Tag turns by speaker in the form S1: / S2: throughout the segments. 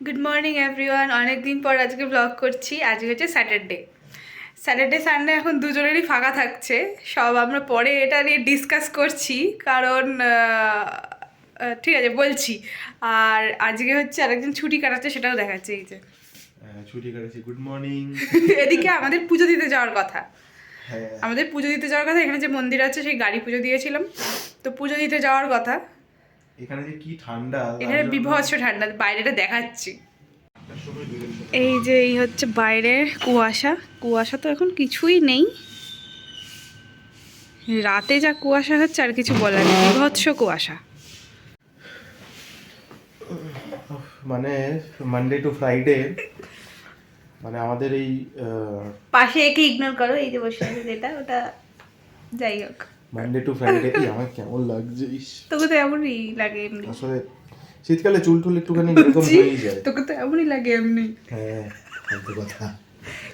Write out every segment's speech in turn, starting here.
S1: Good morning everyone অনেকদিন পর আজকে ব্লগ করছি। আজকে হচ্ছে স্যাটারডে স্যাটারডে সানডে এখন দুজনেরই ফাঁকা থাকছে। সব আমরা পরে এটা নিয়ে ডিসকাস করছি। কারণ ঠিক আছে বলছি। আর আজকে হচ্ছে আরেকজন ছুটি কাটাচ্ছে সেটাও দেখাচ্ছে এই যে।
S2: হ্যাঁ, ছুটি কাটাচ্ছি। গুড মর্নিং
S1: এদিকে আমাদের পুজো দিতে যাওয়ার কথা।
S2: হ্যাঁ।
S1: আমাদের পুজো দিতে যাওয়ার কথা এখানে যে মন্দির আছে সেই গাড়ি পুজো দিয়েছিলাম। তো পুজো দিতে যাওয়ার কথা।
S2: এখানে যে কি ঠান্ডা
S1: এখানে বিভৎস ঠান্ডা বাইরেটা দেখাচ্ছি। এই যে এই হচ্ছে বাইরের কুয়াশা। কুয়াশা তো এখন কিছুই নেই। রাতে যা কুয়াশা হচ্ছে আর কিছু বলার নেই। বিভৎস কুয়াশা।
S2: মানে মানডে টু ফ্রাইডে মানে আমাদের এই আহ,
S1: পাশে একে ইগনোর করো এই যে বসে আছে যেটা ওটা যাই হোক।
S2: মানডে টু ফ্রাইডে কি আমার কেমন লাগছে
S1: তোকে তো এমনই লাগে এমনি
S2: আসলে শীতকালে চুল টুল একটুখানি এরকম হয়েই যায়।
S1: তোকে তো এমনই লাগে এমনি।
S2: হ্যাঁ কথা।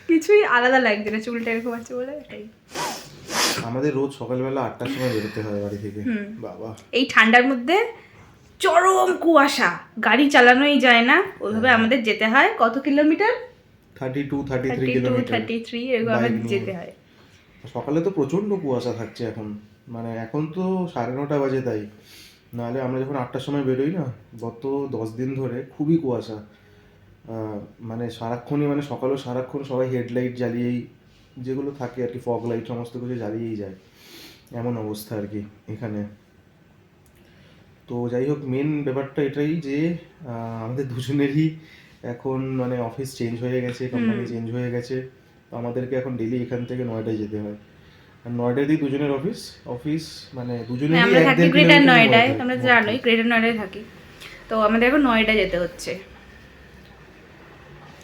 S1: কিছুই আলাদা লাগছে না চুলটা এরকম আছে বলে এটাই
S2: আমাদের রোজ সকালবেলা আটটার সময় বেরোতে হয় বাড়ি থেকে। বাবা।
S1: এই ঠান্ডার মধ্যে চরম কুয়াশা গাড়ি চালানোই যায় না। ওইভাবে আমাদের যেতে হয়। কত kilometre?
S2: Thirty two thirty three kilometre
S1: thirty three এরকম আমাদের যেতে হয়।
S2: সকালে তো প্রচণ্ড কুয়াশা থাকছে এখন। মানে এখন তো সাড়ে নটা বাজে তাই। নাহলে আমরা যখন আটটার সময় বেরোই না গত দশ দিন ধরে খুবই কুয়াশা। মানে সারাক্ষণই মানে সকালেও সারাক্ষণ সবাই হেডলাইট জ্বালিয়েই যেগুলো থাকে আর কি ফগ লাইট সমস্ত কিছু জ্বালিয়েই যায়। এমন অবস্থা আর কি এখানে। তো যাই হোক মেন ব্যাপারটা এটাই যে আমাদের দুজনেরই এখন মানে অফিস চেঞ্জ হয়ে গেছে কোম্পানি চেঞ্জ হয়ে গেছে। তো আমাদেরকে এখন ডেলি এখান থেকে নয়টায় যেতে হয়। নয়ডাতেই দুজনের অফিস অফিস মানে
S1: মানে
S2: দুজনেরই
S1: আমরা থাকি গ্রেটার নয়ডায় আমরা জানোই গ্রেটার নয়ডায় থাকি। তো আমাদের এখন নয়ডা যেতে হচ্ছে।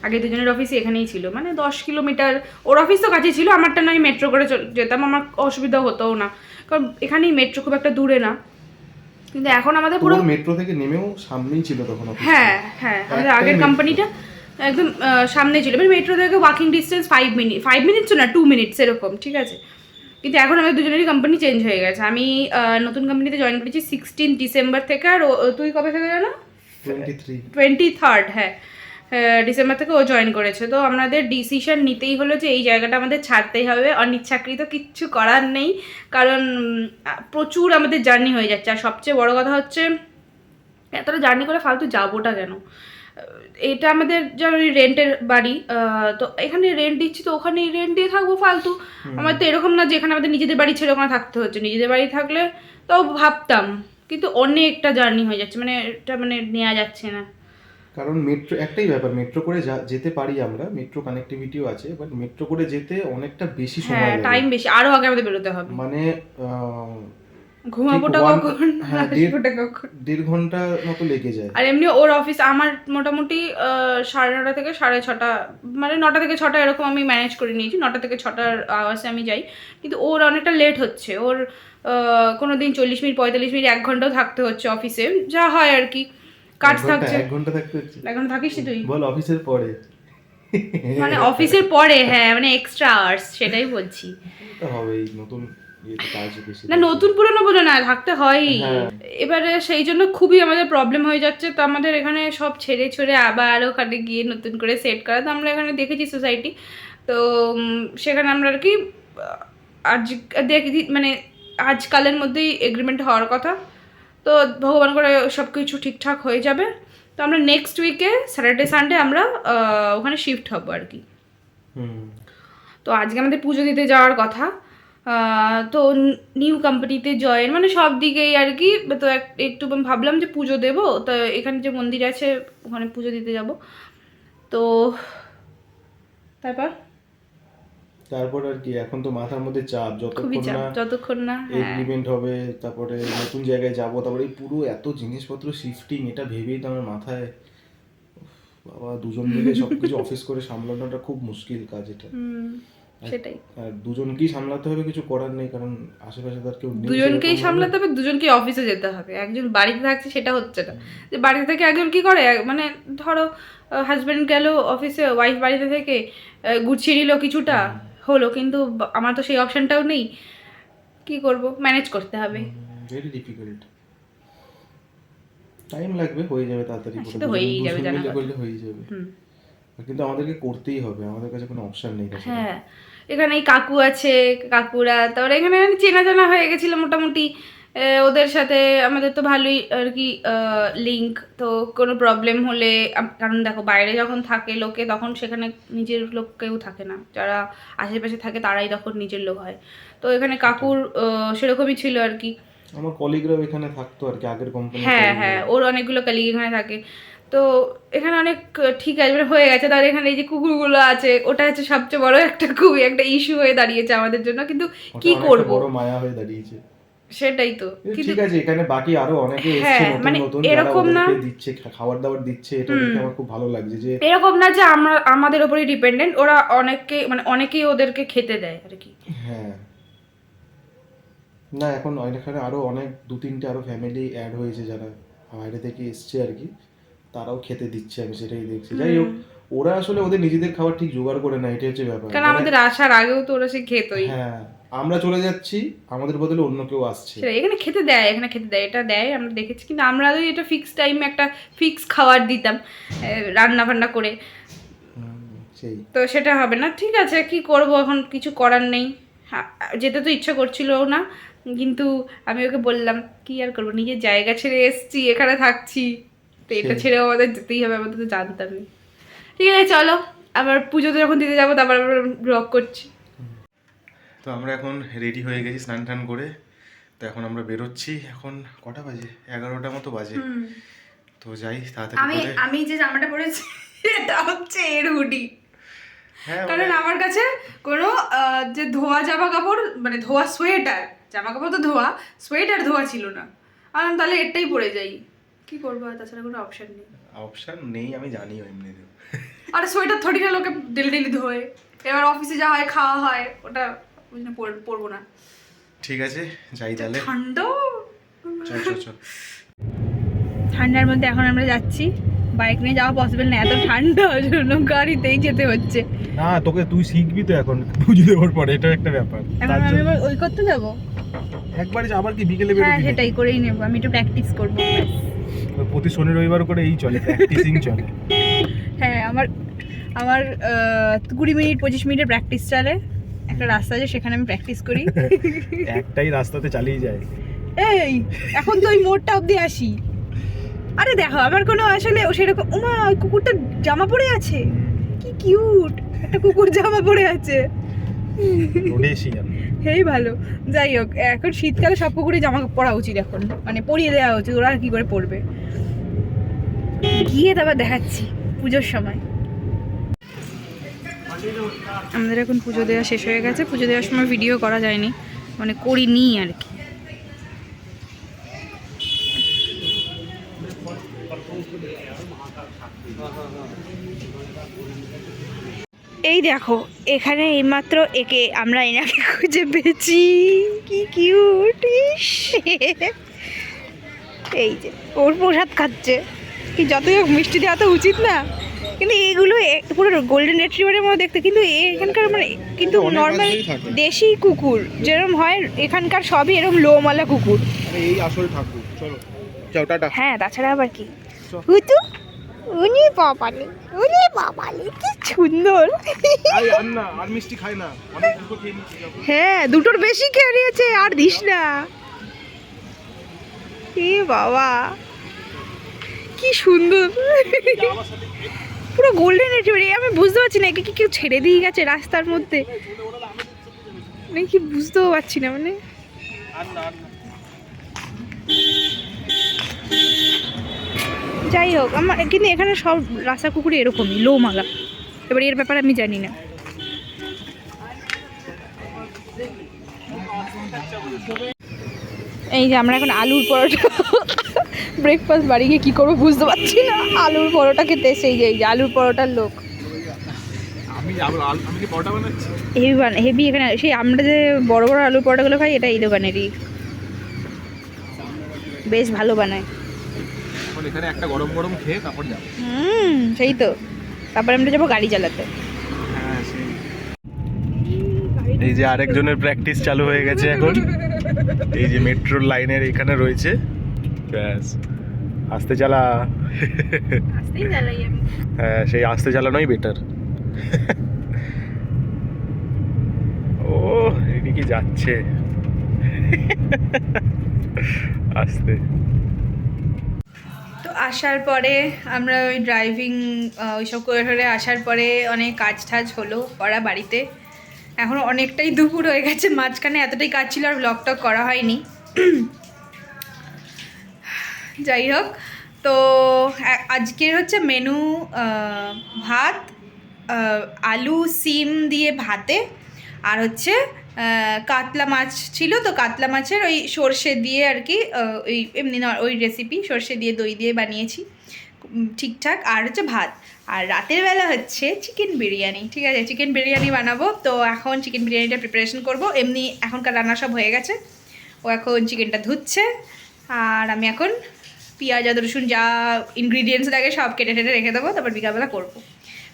S1: আগে দুজনের অফিসই এখানেই ছিল। মানে দশ কিলোমিটার ওর অফিস তো কাছে ছিল আমারটা নয় মেট্রো করে যেতাম আমার অসুবিধা হতোও না। কারণ এখানেই মেট্রো খুব একটা দূরে না। কিন্তু এখন আমাদের পুরো
S2: মেট্রো থেকে নেমেও সামনেই ছিল তখন
S1: হ্যাঁ হ্যাঁ আমাদের আগের কোম্পানিটা একদম সামনে ছিল। মানে মেট্রো থেকে walking distance five minute five minutes না টু মিনিটস এরকম ঠিক আছে? কিন্তু এখন আমাদের দুজনেরই কোম্পানি চেঞ্জ হয়ে গেছে। আমি নতুন কোম্পানিতে জয়েন করেছি সিক্সটিন ডিসেম্বর থেকে আর ও- তুই কবে থেকে জানো?
S2: টোয়েন্টি
S1: থার্ড হ্যাঁ। ডিসেম্বর থেকে ও জয়েন করেছে। তো আমাদের ডিসিশন নিতেই হলো যে এই জায়গাটা আমাদের ছাড়তেই হবে। অনিচ্ছাকৃত কিচ্ছু করার নেই। কারণ প্রচুর আমাদের জার্নি হয়ে যাচ্ছে। আর সবচেয়ে বড় কথা হচ্ছে এতটা জার্নি করে ফালতু যাবোটা কেন? এটা আমাদের যেমন রেন্টের বাড়ি তো এখানে রেন্ট দিচ্ছি তো ওখানে রেন্ট দিয়ে থাকব ফালতু। আমার তো এরকম না যে এখানে আমাদের নিজেদের বাড়ি ছেড়ে ওখানে থাকতে হচ্ছে। নিজেদের বাড়ি থাকলে তাও ভাবতাম কিন্তু অনেকটা জার্নি হয়ে যাচ্ছে মানে এটা মানে নেওয়া যাচ্ছে না।
S2: কারণ মেট্রো একটাই ব্যাপার মেট্রো করে যা- যেতে পারি আমরা মেট্রো কানেক্টিভিটিও আছে বাট মেট্রো করে যেতে অনেকটা বেশি সময়
S1: হ্যাঁ টাইম বেশি আরও আগে আমাদের বেরোতে হবে।
S2: মানে
S1: ঘুমাবোটা কখন?
S2: হ্যাঁ,
S1: কখন?
S2: দেড় ঘণ্টা মতো লেগে যায়।
S1: আর এমনি ওর অফিস আমার মোটামুটি সাড়ে নটা থেকে সাড়ে ছটা মানে নটা থেকে ছটা এরকম আমি ম্যানেজ করে নিয়েছি। নটা থেকে ছটার আওয়াজে আমি যাই। কিন্তু ওর অনেকটা লেট হচ্ছে। ওর কোনো দিন চল্লিশ মিনিট পঁয়তাল্লিশ মিনিট এক ঘন্টাও থাকতে হচ্ছে অফিসে যা হয় আর কি। কাজ থাকছে।
S2: এক ঘণ্টা থাকতে হচ্ছে।
S1: এক ঘণ্টা থাকিস তুই?
S2: বল অফিসের পরে।
S1: মানে অফিসের পরে হ্যাঁ মানে এক্সট্রা আওয়ার্স সেটাই বলছি।
S2: হবেই নতুন
S1: না নতুন পুরনো বোঝো না থাকতে হয়ই।
S2: হ্যাঁ।
S1: এবারে সেই জন্য খুবই আমাদের প্রবলেম হয়ে যাচ্ছে। তো আমাদের এখানে সব ছেড়ে ছড়ে আবার ওখানে গিয়ে নতুন করে সেট করা। তো আমরা এখানে দেখেছি সোসাইটি তো সেখানে আমরা আর কি আজ দেখি মানে আজকালের মধ্যেই এগ্রিমেন্ট হওয়ার কথা। তো ভগবান করে সব কিছু ঠিকঠাক হয়ে যাবে। তো আমরা নেক্সট উইকে স্যাটারডে সানডে আমরা ওখানে শিফট হব আর কি।
S2: হুম।
S1: তো আজকে আমাদের পুজো দিতে যাওয়ার কথা। তো নিউ কোম্পানিতে জয়েন মানে সব দিকেই আর কি তো একটু ভাবলাম যে পুজো দেব তো এখানে যে মন্দির আছে ওখানে পুজো দিতে যাব। তো তারপর?
S2: তারপর আর কি এখন তো মাথার মধ্যে চাপ যতক্ষণ না
S1: যতক্ষণ না হ্যাঁ।
S2: এগ্রিমেন্ট হবে তারপরে নতুন জায়গায় যাব তারপরে পুরো এত জিনিসপত্র শিফটিং এটা ভেবেই তো আমার মাথায় বাবা দুজন মিলে সবকিছু অফিস করে সামলানোটা খুব মুশকিল কাজ এটা।
S1: হুম, সেটাই।
S2: দুজনকেই সামলাতে হবে কিছু করার নেই কারণ আশেপাশে তার কেউ
S1: দুজনকেই সামলাতে হবে দুজনকেই অফিসে যেতে হবে। একজন বাড়িতে থাকছে সেটা হচ্ছে না। যে বাড়িতে থেকে একজন কি করে? মানে ধরো হাজব্যান্ড গেল অফিসে ওয়াইফ বাড়িতে থেকে গুছিয়ে নিল কিছুটা হলো। কিন্তু আমার তো সেই অপশনটাও নেই। কি করব? ম্যানেজ করতে হবে।
S2: ভেরি ডিফিকাল্ট টাইম লাগবে হয়ে যাবে তাড়াতাড়ি
S1: হ্যাঁ, তো হয়েই যাবে,
S2: হয়ে যাবে।
S1: হুম।
S2: কিন্তু আমাদেরকে করতেই হবে আমাদের কাছে কোনো অপশন নেই
S1: হ্যাঁ এখানে এই কাকু আছে কাকুরা তারপরে এখানে চেনা জানা হয়ে গেছিল মোটামুটি ওদের সাথে আমাদের তো ভালোই আর কি লিঙ্ক তো কোনো প্রবলেম হলে কারণ দেখো বাইরে যখন থাকে লোকে তখন সেখানে নিজের লোক কেউ থাকে না। যারা আশেপাশে থাকে তারাই তখন নিজের লোক হয়। তো এখানে কাকুর সেরকমই ছিল আর কি।
S2: আমার কলিগরাও এখানে থাকতো আর কি আগের কোম্পানি
S1: হ্যাঁ হ্যাঁ ওর অনেকগুলো কালিগ এখানে থাকে। তো এখানে অনেক ঠিক আছে মানে হয়ে গেছে। তার এখানে এই যে কুকুরগুলো আছে ওটা হচ্ছে সবচেয়ে বড় একটা খুবই একটা ইস্যু হয়ে দাঁড়িয়েছে আমাদের জন্য। কিন্তু কি করব?
S2: বড় মায়া হয়ে দাঁড়িয়েছে।
S1: সেটাই তো।
S2: ঠিক আছে এখানে বাকি আরও অনেকে এসছে
S1: হ্যাঁ,
S2: নতুন
S1: মানে
S2: নতুন
S1: এরকম না-
S2: দিচ্ছে খাবার দাবার দিচ্ছে এটা দেখে আমার খুব ভালো লাগছে যে
S1: এরকম না যে আমরা আমাদের উপরেই ডিপেন্ডেন্ট ওরা অনেককে মানে অনেকেই ওদেরকে খেতে দেয় আর কি।
S2: হ্যাঁ। না এখন এখানে আরও অনেক দু তিনটে আরও ফ্যামিলি অ্যাড হয়েছে যারা বাইরে থেকে এসছে আর কি। তারাও খেতে দিচ্ছে আমি সেটাই দেখছি। যাই হোক ওরা আসলে ওদের নিজেদের খাবার ঠিক জোগাড় করে না এটাই হচ্ছে ব্যাপার।
S1: কারণ
S2: মানে-
S1: আমাদের আসার আগেও তো ওরা সে খেতই।
S2: হ্যাঁ আমরা চলে যাচ্ছি আমাদের বদলে অন্য কেউ আসছে।
S1: এখানে খেতে দেয় এখানে খেতে দেয় এটা দেয় আমরা দেখেছি। কিন্তু আমরা এটা ফিক্স টাইমে একটা ফিক্স খাবার দিতাম রান্না বান্না করে।
S2: সেই।
S1: তো সেটা হবে না ঠিক আছে কি করব এখন কিছু করার নেই। যেতে তো ইচ্ছা করছিল না কিন্তু আমি ওকে বললাম কি আর করব নিজের জায়গা ছেড়ে এসছি এখানে থাকছি। তো এটা। ছেড়ে আমাদের যেতেই হবে আমাদের তো জানতামই। ঠিক আছে চলো। আবার পুজোতে যখন দিতে যাব তারপর আবার ব্লগ করছি।
S2: তো আমরা এখন রেডি হয়ে গেছি স্নান টান করে। তো এখন আমরা বেরোচ্ছি এখন কটা বাজে? এগারোটা মতো বাজে। তো যাই তাড়াতাড়ি
S1: আমি আমি যে জামাটা পরেছি এটা হচ্ছে এর হুডি।
S2: হ্যাঁ
S1: কারণ আমার কাছে কোনো যে ধোয়া জামা কাপড় মানে ধোয়া সোয়েটার জামা কাপড় তো ধোয়া সোয়েটার ধোয়া ছিল না। আর তাহলে এটাই পরে যাই। কি করব? আর তাছাড়া কোনো অপশন নেই।
S2: অপশন নেই আমি জানিও এমনিতেও।
S1: আর সোয়েটার থরি না লোকে ডেলি ডেলি ধোয়। এবার অফিসে যা হয় খাওয়া হয় ওটা ওই জন্য পরবো না।
S2: ঠিক আছে যাই তাহলে।
S1: ঠান্ডা।
S2: চল চল চল।
S1: ঠান্ডার মধ্যে এখন আমরা যাচ্ছি। বাইক নিয়ে যাওয়া পসিবল না এত ঠান্ডা ওই জন্য গাড়িতেই যেতে হচ্ছে।
S2: না তোকে তুই শিখবি তো এখন পুজো দেওয়ার পরে এটা একটা ব্যাপার।
S1: এখন আমি এবার ওই করতে যাব?
S2: একবারে আবার কি বিকেলে বেরোবি
S1: হ্যাঁ সেটাই করেই নেব আমি একটু প্র্যাকটিস করব। ব্যাস।
S2: প্রতি শনি রবিবার করে এই চলে প্র্যাকটিসিং চলে।
S1: হ্যাঁ আমার আমার কুড়ি মিনিট পঁচিশ মিনিটের প্র্যাকটিস চলে। একটা রাস্তা আছে সেখানে আমি প্র্যাকটিস করি।
S2: একটাই রাস্তাতে চালিয়ে যায়।
S1: এই এখন তো ওই মোড়টা অবধি আসি। আরে দেখো আমার কোনো আসলে ও সেরকম ওমা কুকুরটা জামা পরে আছে? কি কিউট একটা কুকুর জামা পরে আছে। হেই ভালো। যাই হোক এখন শীতকালে সব কুকুরে জামা পরা উচিত এখন। মানে পরিয়ে দেওয়া উচিত ওরা কি করে পরবে? গিয়ে তারপর দেখাচ্ছি পুজোর সময়। আমাদের এখন পুজো দেওয়া শেষ হয়ে গেছে। পুজো দেওয়ার সময় ভিডিও করা যায়নি। মানে করিনি আর কি। এই দেখো, এখানে এইমাত্র একে আমরা এনাকে খুঁজে পেয়েছি। কি কিউট এই যে, ওর প্রসাদ খাচ্ছে। যতই হোক মিষ্টি দেওয়া তো উচিত না। কিন্তু এইগুলো পুরো গোল্ডেন রেট্রিভারের মতো দেখতে। কিন্তু এখানকার মানে কিন্তু নর্মাল দেশি কুকুর যেরকম হয় এখানকার সবই এরকম লোমালা কুকুর।
S2: এই আসল ঠাকুর। চলো যাও টাটা।
S1: হ্যাঁ তাছাড়া আবার কি। হুতু উনি বাবালি উনি বাবালি কি সুন্দর।
S2: আই আর আর মিষ্টি খাই না।
S1: হ্যাঁ দুটোর বেশি খেয়ে নিয়েছে আর দিস না। এ বাবা। কি সুন্দর। পুরো গোল্ডেন রিট্রিভার আমি বুঝতে পারছি না, একে কি কেউ ছেড়ে দিয়ে গেছে রাস্তার মধ্যে? মানে কি বুঝতেও পারছি না মানে। যাই হোক, আমার কিন্তু এখানে সব রাস্তা কুকুরে এরকমই, লোমালা। এবার এর ব্যাপারে আমি জানি না। এই যে আমরা এখন আলুর পরোটা ব্রেকফাস্ট বাড়ি গিয়ে কী করব বুঝতে পারছি না। আলুর পরোটা খেতে এসে এই যে এই আলুর পরোটার লোক।
S2: আমি আবার আল- আমি কি পরোটা বানাচ্ছি?
S1: হেভি বান হেভি এখানে সেই আমরা যে বড় বড় আলুর পরোটাগুলো খাই এটা এই দোকানেরই। বেশ ভালো বানায়।
S2: এখানে একটা গরম গরম খেয়ে তারপর যাব।
S1: হুম সেই তো। তারপরে আমরা যাব গাড়ি চালাতে।
S2: হ্যাঁ এই যে আরেকজনের প্র্যাকটিস চালু হয়ে গেছে এখন। এই যে মেট্রোর লাইনের এখানে রয়েছে। ব্যাস আস্তে চালা
S1: আসতেই জ্বালাই আমি।
S2: হ্যাঁ সেই আস্তে চালানোই বেটার ও এদিকে যাচ্ছে? আস্তে।
S1: তো আসার পরে আমরা ওই ড্রাইভিং ওইসব করে টরে আসার পরে অনেক কাজ টাজ হলো করা বাড়িতে। এখন অনেকটাই দুপুর হয়ে গেছে মাঝখানে এতটাই কাজ ছিল আর ব্লগ টক করা হয়নি। যাই হোক, তো আজকের হচ্ছে মেনু ভাত আলু, সিম দিয়ে ভাতে, আর হচ্ছে কাতলা মাছ ছিল, তো কাতলা মাছের ওই সর্ষে দিয়ে আর কি ওই এমনি ওই রেসিপি সর্ষে দিয়ে, দই দিয়ে বানিয়েছি ঠিকঠাক, আর হচ্ছে ভাত। আর রাতের বেলা হচ্ছে চিকেন বিরিয়ানি, ঠিক আছে? চিকেন বিরিয়ানি বানাবো, তো এখন চিকেন বিরিয়ানিটা প্রিপারেশন করব, এমনি এখনকার রান্না সব হয়ে গেছে, ও এখন চিকেনটা ধুচ্ছে, আর আমি এখন পেঁয়াজ, আদা, রসুন, যা ইনগ্রিডিয়েন্টস লাগে সব কেটে টেটে রেখে দেবো, তারপর বিকালবেলা করব।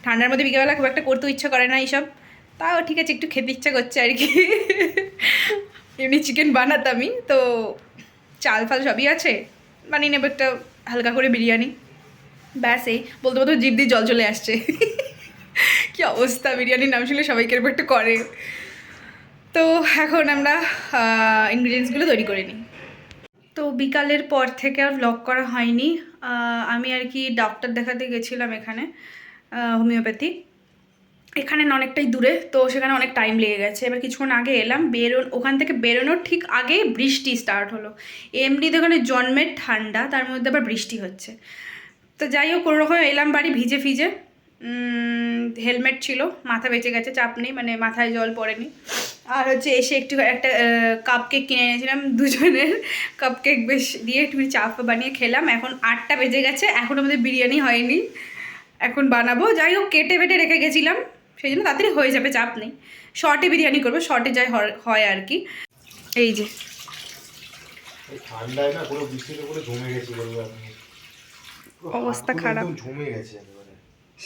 S1: ঠান্ডার মধ্যে বিকালবেলা খুব একটা করতেও ইচ্ছা করে না এইসব। তাও ঠিক আছে, একটু খেতে ইচ্ছা করছে আর কি। এমনি চিকেন বানাতামই, তো চাল ফাল সবই আছে। বানিয়ে নেব একটা হালকা করে বিরিয়ানি। ব্যাস এই, বলতে বলতে জিভ দিয়ে জল চলে আসছে। কি অবস্থা, বিরিয়ানির নাম শুনলে সবাই কীরকম একটু করে। তো এখন আমরা ইনগ্রিডিয়েন্টসগুলো তৈরি করে নিই। তো বিকালের পর থেকে আর ব্লগ করা হয়নি। আমি আর কি ডক্টর দেখাতে গেছিলাম এখানে হোমিওপ্যাথি এখানে অনেকটাই দূরে, তো সেখানে অনেক টাইম লেগে গেছে। এবার কিছুক্ষণ আগে এলাম বেরোন ওখান থেকে বেরোনোর ঠিক আগে বৃষ্টি স্টার্ট হলো। এমনিতে ওখানে জন্মের ঠান্ডা, তার মধ্যে আবার বৃষ্টি হচ্ছে। তো যাই হোক কোনো রকম এলাম বাড়ি ভিজে ভিজে হেলমেট ছিল মাথা বেঁচে গেছে চাপ নেই মানে মাথায় জল পড়েনি। আর হচ্ছে এসে একটু একটা কাপ কেক কিনে এনেছিলাম দুজনের। কাপ কেক বেশ দিয়ে একটু চাপ বানিয়ে খেলাম। এখন আটটা বেজে গেছে এখন আমাদের বিরিয়ানি হয়নি। এখন বানাবো। যাই হোক কেটে বেটে রেখে গেছিলাম। সেই জন্য তাড়াতাড়ি হয়ে যাবে চাপ নেই। শর্টে বিরিয়ানি করব শর্টে যাই হয়- আর কি। এই যে। অবস্থা খারাপ।
S2: জমে গেছে।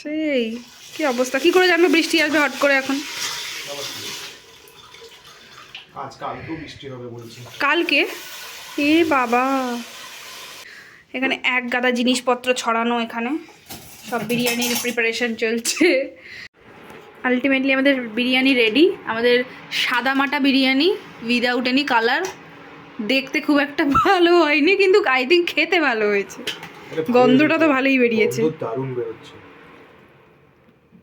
S1: সেই কি অবস্থা? কি করে জানব? বৃষ্টি আসবে হট করে এখন। কালকে? এ বাবা। এখানে এক গাদা জিনিসপত্র ছড়ানো এখানে। সব বিরিয়ানির প্রিপারেশন চলছে। আলটিমেটলি আমাদের বিরিয়ানি রেডি আমাদের সাদা মাটা বিরিয়ানি উইদাউট এনি কালার দেখতে খুব একটা ভালো হয়নি কিন্তু আই থিঙ্ক খেতে ভালো হয়েছে। গন্ধটা তো ভালোই বেরিয়েছে।
S2: দারুণ বেরোচ্ছে।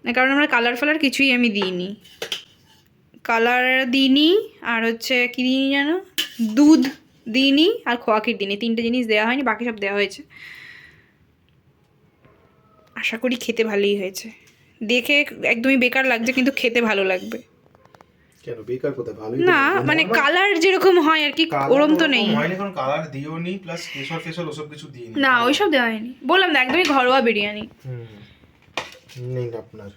S1: না, কারণ আমরা কালার ফালার কিছুই আমি দিইনি। কালার দিইনি আর হচ্ছে কী দিইনি জানো? দুধ দিইনি আর খোয়াকির দিইনি। তিনটে জিনিস দেওয়া হয়নি বাকি সব দেওয়া হয়েছে। আশা করি খেতে ভালোই হয়েছে। দেখে একদমই বেকার লাগছে কিন্তু খেতে ভালো লাগবে।
S2: কেন? বেকার কোথায়? ভালোই
S1: না মানে কালার যেরকম হয় আর কি ওরম তো নেই।
S2: হয়নি কারণ কালার দিও প্লাস কেশর ফেশর ওসব কিছু দিইনি।
S1: না ওইসব দেওয়া হয়নি। বললাম না একদমই ঘরোয়া বিরিয়ানি।
S2: হুম। নেই আপনার